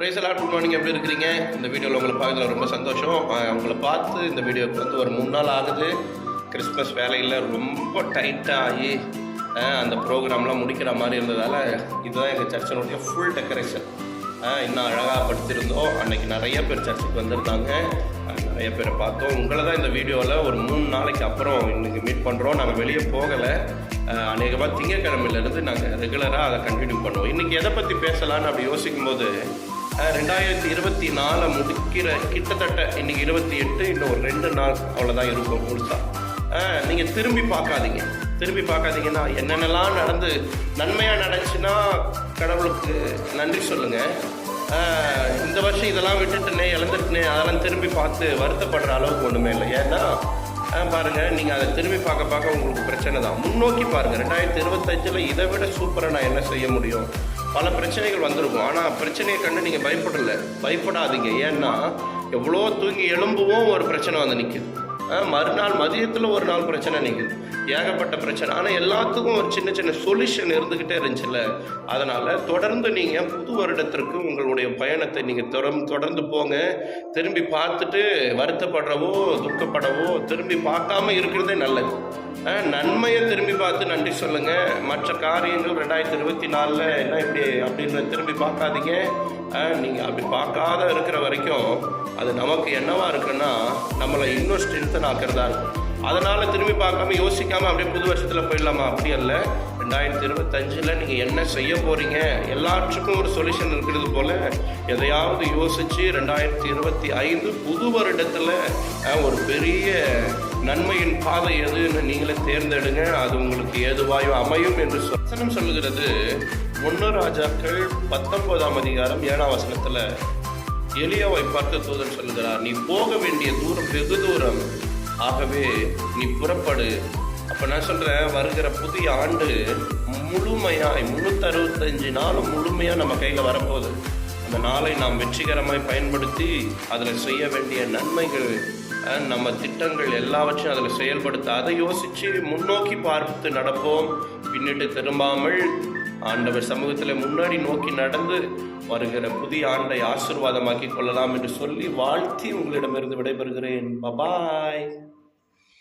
பிரேசலாட் good morning எப்படி இருக்கிறீங்க? இந்த வீடியோவில் உங்களை பார்க்கல ரொம்ப சந்தோஷம். உங்களை பார்த்து இந்த வீடியோக்கு வந்து ஒரு மூணு நாள் ஆகுது. கிறிஸ்மஸ் வேலையில் ரொம்ப டைட்டாக ஆகி அந்த ப்ரோக்ராம்லாம் முடிக்கிற மாதிரி இருந்ததால் இதுதான் எங்கள் சர்ச்சினுடைய ஃபுல் டெக்கரேஷன் இன்னும் அழகாக படுத்திருந்தோம் அன்னைக்கு நிறைய பேர் சர்ச்சுக்கு வந்திருந்தாங்க. நிறைய பேரை பார்த்தோம். உங்களை தான் இந்த வீடியோவில் ஒரு மூணு நாளைக்கு அப்புறம் இன்னைக்கு மீட் பண்ணுறோம் நாங்கள் வெளியே போகலை. அநேகமாக திங்கக்கிழமையிலேருந்து நாங்கள் ரெகுலராக அதை கண்டினியூ பண்ணுவோம். இன்றைக்கி எதை பற்றி பேசலான்னு அப்படி யோசிக்கும்போது ரெண்டாயிரத்தி இருபத்தி நாலை முடிக்கிற கிட்டத்தட்ட இன்னைக்கு இருபத்தி எட்டு இன்னும் ஒரு ரெண்டு நாள் அவ்வளோதான் இருக்கும் முழுசா. நீங்கள் திரும்பி பார்க்காதீங்க. திரும்பி பார்க்காதீங்கன்னா என்னென்னலாம் நடந்து நன்மையாக நடந்துச்சுன்னா கடவுளுக்கு நன்றி சொல்லுங்கள் இந்த வருஷம் இதெல்லாம் விட்டுட்டுனே இழந்துட்டுனே அதெல்லாம் திரும்பி பார்த்து வருத்தப்படுற அளவுக்கு ஒன்றுமே இல்லை. ஏன்னா ஆஹ் பாருங்க நீங்கள் அதை திரும்பி பார்க்க பார்க்க உங்களுக்கு பிரச்சனை தான். முன்னோக்கி பாருங்கள் ரெண்டாயிரத்தி இருபத்தஞ்சில் இதை விட சூப்பராக நான் என்ன செய்ய முடியும்? பல பிரச்சனைகள் வந்திருக்கும். ஆனால் பிரச்சனையை கண்டு நீங்கள் பயப்படல. பயப்படாதீங்க. ஏன்னா எவ்வளோ தூங்கி எழும்புவோம் ஒரு பிரச்சனை வந்து நிற்கிது மறுநாள் மதியத்தில் ஒரு நாள் பிரச்சனை நிற்குது ஏகப்பட்ட பிரச்சனை. ஆனால் எல்லாத்துக்கும் ஒரு சின்ன சின்ன சொல்யூஷன் இருந்துக்கிட்டே இருந்துச்சுல்ல? அதனால் தொடர்ந்து நீங்கள் புது வருடத்திற்கு உங்களுடைய பயணத்தை நீங்கள் தொடர் தொடர்ந்து போங்க. திரும்பி பார்த்துட்டு வருத்தப்படுறவோ துக்கப்படவோ திரும்பி பார்க்காம இருக்கிறதே நல்லது. நன்மையை திரும்பி பார்த்து நன்றி சொல்லுங்கள் மற்ற காரியங்கள் ரெண்டாயிரத்தி இருபத்தி நாலில் என்ன இப்படி அப்படின்னு திரும்பி பார்க்காதீங்க. நீங்கள் அப்படி பார்க்காத இருக்கிற வரைக்கும் அது நமக்கு என்னவாக இருக்குன்னா நம்மளை இன்னும் ஸ்ட்ரென்த்தன் ஆக்கிறதா இருக்கும். அதனால் திரும்பி பார்க்காம யோசிக்காமல் அப்படியே புது வருஷத்தில் போயிடலாமா? அப்படி அல்ல. ரெண்டாயிரத்தி இருபத்தஞ்சில் நீங்கள் என்ன செய்ய போகிறீங்க எல்லாற்றுக்கும் ஒரு சொல்யூஷன் இருக்கிறது போல் எதையாவது யோசித்து ரெண்டாயிரத்தி இருபத்தி ஐந்து புது வருடத்தில் ஒரு பெரிய நன்மையின் பாதை எதுன்னு நீங்களே தேர்ந்தெடுங்க. அது உங்களுக்கு ஏதுவாயோ அமையும் என்று சொல்~ வசனம் சொல்லுகிறது. ஒன்று ராஜாக்கள் பத்தொன்பதாம் அதிகாரம் ஏழாம் வசனத்தில் எலியாவை பார்த்து தூதன் சொல்லுகிறார் நீ போக வேண்டிய தூரம் வெகு தூரம். ஆகவே நீ புறப்படு. அப்போ நான் சொல்கிறேன் வருகிற புதிய ஆண்டு முழுமையாய் முந்நூற்றறுபத்தஞ்சு நாளும் முழுமையாக நம்ம கையில் வரப்போகுது. அந்த நாளை நாம் வெற்றிகரமாய் பயன்படுத்தி அதில் செய்ய வேண்டிய நன்மைகள் நம்ம திட்டங்கள் எல்லாவற்றையும் அதில் செயல்படுத்த அதை யோசித்து முன்னோக்கி பார்த்து நடப்போம். பின்னிட்டு திரும்பாமல் ஆண்டவர் சமூகத்தில் முன்னாடி நோக்கி நடந்து வருகிற புதிய ஆண்டை ஆசிர்வாதமாக்கி கொள்ளலாம் என்று சொல்லி வாழ்த்தி உங்களிடமிருந்து விடைபெறுகிறேன். பபாய்